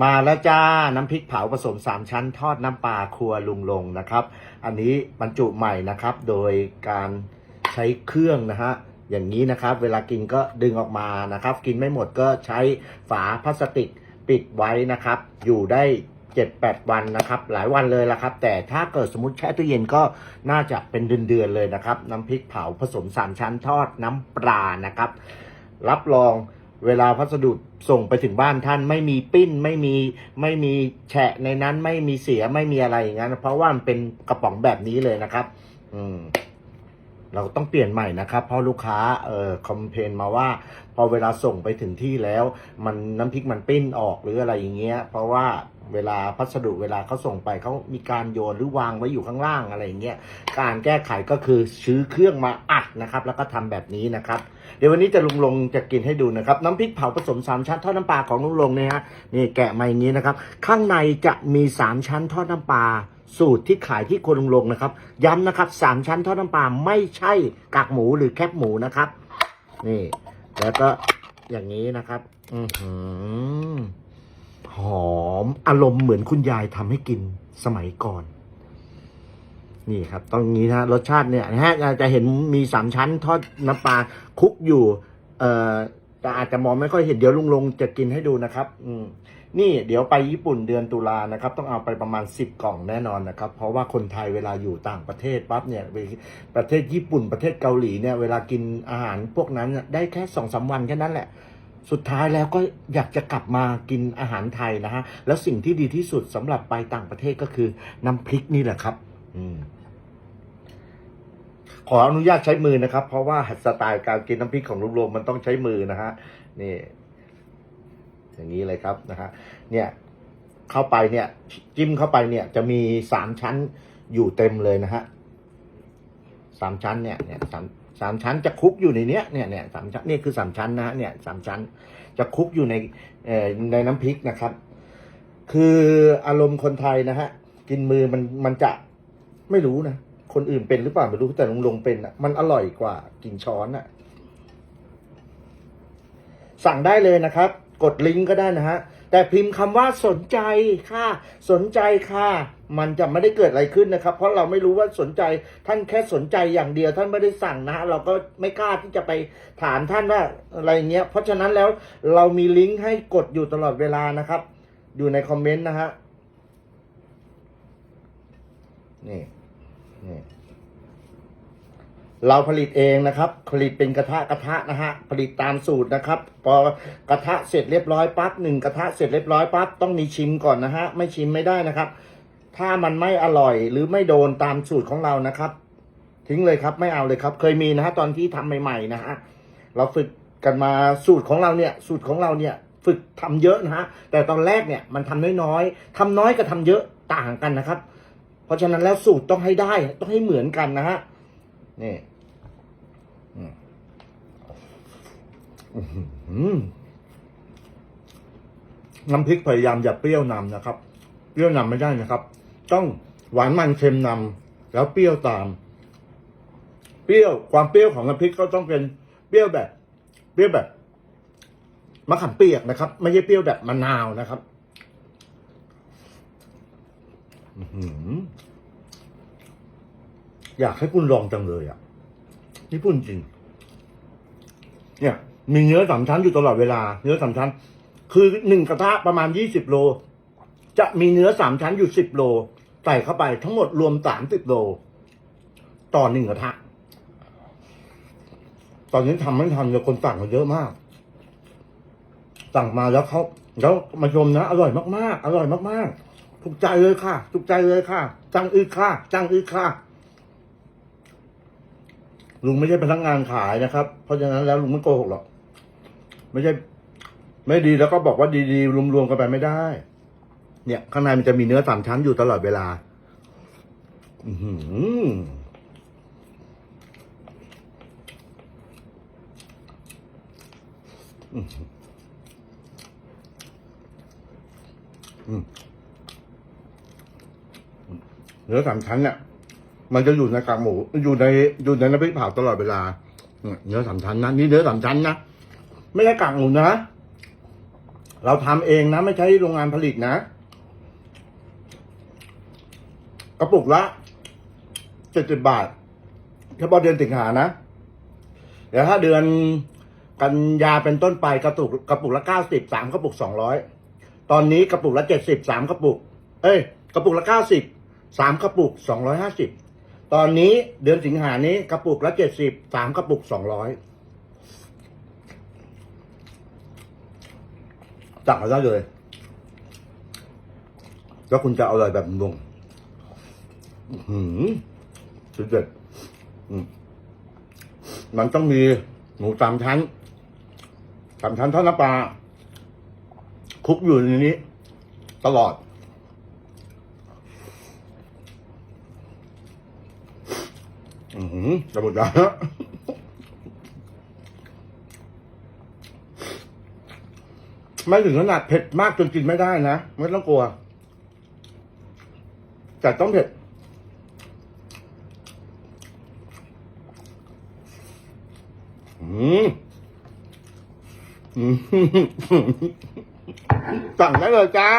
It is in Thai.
มาแล้วจ้า น้ำพริกเผาผสมสามชั้น ทอดน้ำปลาครัวลุงลงนะครับ อันนี้บรรจุใหม่นะครับ โดยการใช้เครื่องนะฮะอย่างนี้นะครับ เวลากินก็ดึงออกมานะครับ กินไม่หมดก็ใช้ฝาพลาสติกปิดไว้นะครับ อยู่ได้7-8 วันนะครับ หลายวันเลยละครับ แต่ถ้าเกิดสมมติแช่ตู้เย็นก็น่าจะเป็นเดือนๆเลยนะครับ น้ำพริกเผาผสมสามชั้นทอดน้ำปลานะครับ รับรอง เวลาพัสดุส่งไปถึงบ้านท่านไม่มีปิ้นไม่มีไม่มีแฉะในนั้นไม่มีเสียไม่มีอะไรอย่างนั้นเพราะว่ามันเป็นกระป๋องแบบนี้เลยนะครับ อืม เราต้องเปลี่ยนใหม่นะครับเพราะลูกค้าเอ่อคอมเพนมาว่า พอเวลาส่งไปถึงที่แล้ว มันน้ำพริกมันปิ้นออกหรืออะไรอย่างเงี้ย เพราะว่า เวลาพัสดุเวลาเขาส่งไปเขามีการโยนหรือวางไว้อยู่ข้างล่างอะไรอย่างเงี้ยการแก้ไขก็คือซื้อเครื่องมาอัดนะครับ แล้วก็ทำแบบนี้นะครับ เดี๋ยววันนี้จะลุงลงจะกินให้ดูนะครับ น้ำพริกเผาผสมสามชั้นทอดน้ำปลาของลุงลงเนี่ยฮะนี่แกะมาอย่างนี้นะครับ ข้างในจะมีสามชั้นทอดน้ำปลาสูตรที่ขายที่โคนลุงลงนะครับ ย้ำนะครับสามชั้นทอดน้ำปลาไม่ใช่กากหมูหรือแคบหมูนะครับ นี่ แล้วก็อย่างนี้นะครับ อือหือ หอม อารมณ์เหมือนคุณยายทำให้กินสมัยก่อน นี่ครับตรงนี้นะรสชาติเนี่ยนะฮะจะเห็นมีสามชั้นทอดน้ำปลาคุกอยู่ เอ่อแต่อาจจะมองไม่ค่อยเห็นเดี๋ยวลุงลงจะกินให้ดูนะครับ อืมนี่เดี๋ยวไปญี่ปุ่นเดือนตุลานะครับ ต้องเอาไปประมาณสิบกล่องแน่นอนนะครับ เพราะว่าคนไทยเวลาอยู่ต่างประเทศปั๊บเนี่ยประเทศญี่ปุ่นประเทศเกาหลีเนี่ยเวลากินอาหารพวกนั้นได้แค่สองสามวันแค่นั้นแหละ สุดท้ายแล้วก็อยากจะกลับมากินอาหารไทยนะฮะ แล้วสิ่งที่ดีที่สุดสำหรับไปต่างประเทศก็คือน้ำพริกนี่แหละครับ อืมขออนุญาตใช้มือนะครับ เพราะว่าสไตล์การกินน้ำพริกของลุงลงมันต้องใช้มือนะฮะนี่ อย่างนี้เลยครับนะฮะเนี่ย เข้าไปเนี่ย จิ้มเข้าไปเนี่ย จะมีสามชั้นอยู่เต็มเลยนะฮะสามชั้นเนี่ยเนี่ยสาม สามชั้นจะคุกอยู่ในเนี้ยเนี่ยเนี่ยสามชั้นนี่คือสามชั้นนะฮะเนี่ยสามชั้น จะคุกอยู่ในในน้ำพริกนะครับ คืออารมณ์คนไทยนะฮะกินมือมันมันจะไม่รู้นะคนอื่นเป็นหรือเปล่าไม่รู้แต่ลุงลงเป็นอะมันอร่อยกว่ากินช้อนอะสั่งได้เลยนะครับ กดลิงก์ก็ได้นะฮะ แต่พิมพ์คำว่าสนใจค่ะ สนใจค่ะ มันจะไม่ได้เกิดอะไรขึ้นนะครับ เพราะเราไม่รู้ว่าสนใจท่านแค่สนใจอย่างเดียว ท่านไม่ได้สั่งนะฮะเราก็ไม่กล้าที่จะไปถามท่านว่าอะไรเงี้ย เพราะฉะนั้นแล้วเรามีลิงก์ให้กดอยู่ตลอดเวลานะครับ อยู่ในคอมเมนต์นะฮะนี่นี่ เราผลิตเองนะครับ ผลิตเป็นกระทะกระทะนะฮะ ผลิตตามสูตรนะครับ พอกระทะเสร็จเรียบร้อยปั๊บหนึ่งกระทะเสร็จเรียบร้อยปั๊บต้องมีชิมก่อนนะฮะ ไม่ชิมไม่ได้นะครับ ถ้ามันไม่อร่อยหรือไม่โดนตามสูตรของเรานะครับ ทิ้งเลยครับไม่เอาเลยครับ เคยมีนะฮะตอนที่ทำใหม่ๆนะฮะ เราฝึกกันมาสูตรของเราเนี่ย สูตรของเราเนี่ยฝึกทำเยอะนะฮะ แต่ตอนแรกเนี่ยมันทำน้อยๆทำน้อยกับทำเยอะต่างกันนะครับ เพราะฉะนั้นแล้วสูตรต้องให้ได้ต้องให้เหมือนกันนะฮะ นี่ น้ำพริกพยายามอย่าเปรี้ยวนำนะครับ เปรี้ยวนำไม่ได้นะครับ ต้องหวานมันเค็มนำแล้วเปรี้ยวตาม เปรี้ยวความเปรี้ยวของน้ำพริกก็ต้องเป็นเปรี้ยวแบบ เปรี้ยวแบบมะขามเปียกนะครับ ไม่ใช่เปรี้ยวแบบมะนาวนะครับอื้อหืออยากให้คุณลองจังเลยอะ นี่พูดจริง เนี่ยมีเนื้อสามชั้นอยู่ตลอดเวลา เนื้อสามชั้น คือหนึ่งกระทะประมาณยี่สิบโล จะมีเนื้อสามชั้นอยู่สิบโล ใส่เข้าไปทั้งหมดรวมสามสิบโล ต่อหนึ่งกระทะ ตอนนี้ทำไม่ทันเลยคนสั่งมาเยอะมาก สั่งมาแล้วเขาแล้วมาชมนะ อร่อยมากๆ อร่อยมากๆถูกใจเลยค่ะถูกใจเลยค่ะ จังอึกค่ะ จังอึกค่ะ ลุงไม่ใช่พนักงานขายนะครับ เพราะฉะนั้นแล้วลุงไม่โกหกหรอก ไม่ใช่ ไม่ดีแล้วก็บอกว่าดีๆรวมๆกันไปไม่ได้ เนี่ย ข้างในมันจะมีเนื้อสามชั้นอยู่ตลอดเวลา อือืมอืมเนื้อสามชั้นเนี่ย มันจะอยู่ในกากหมู อยู่ในอยู่ในน้ำพริกเผาตลอดเวลา เนื้อสามชั้นนะนี่เนื้อสามชั้นนะไม่ใช่กากหมูนะเราทำเองนะ ไม่ใช่โรงงานผลิตนะกระปุกละเจ็ดสิบบาทเฉพาะเดือนสิงหานะเดี๋ยวถ้าเดือนกันยาเป็นต้นไปกระปุกกระปุกละเก้าสิบสามกระปุกสองร้อยตอนนี้กระปุกละเจ็ดสิบสามกระปุก เอ้ย กระปุกละเก้าสิบสามกระปุกสองร้อยห้าสิบ ตอนนี้เดือนสิงหานี้กระปุกละเจ็ดสิบสามกระปุกสองร้อยสั่งมาได้เลย แล้วคุณจะเอาอะไรแบบงงอื้อหืมสุดเด็ดมันต้องมีหมูสามชั้นสามชั้นทอดน้ำปลาคลุกอยู่ในนี้ ตลอด อือหือระเบิดแล้วไม่ถึงขนาดเผ็ดมากจนกินไม่ได้นะ ไม่ต้องกลัว แต่ต้องเผ็ด อืมสั่งได้เลยจ้า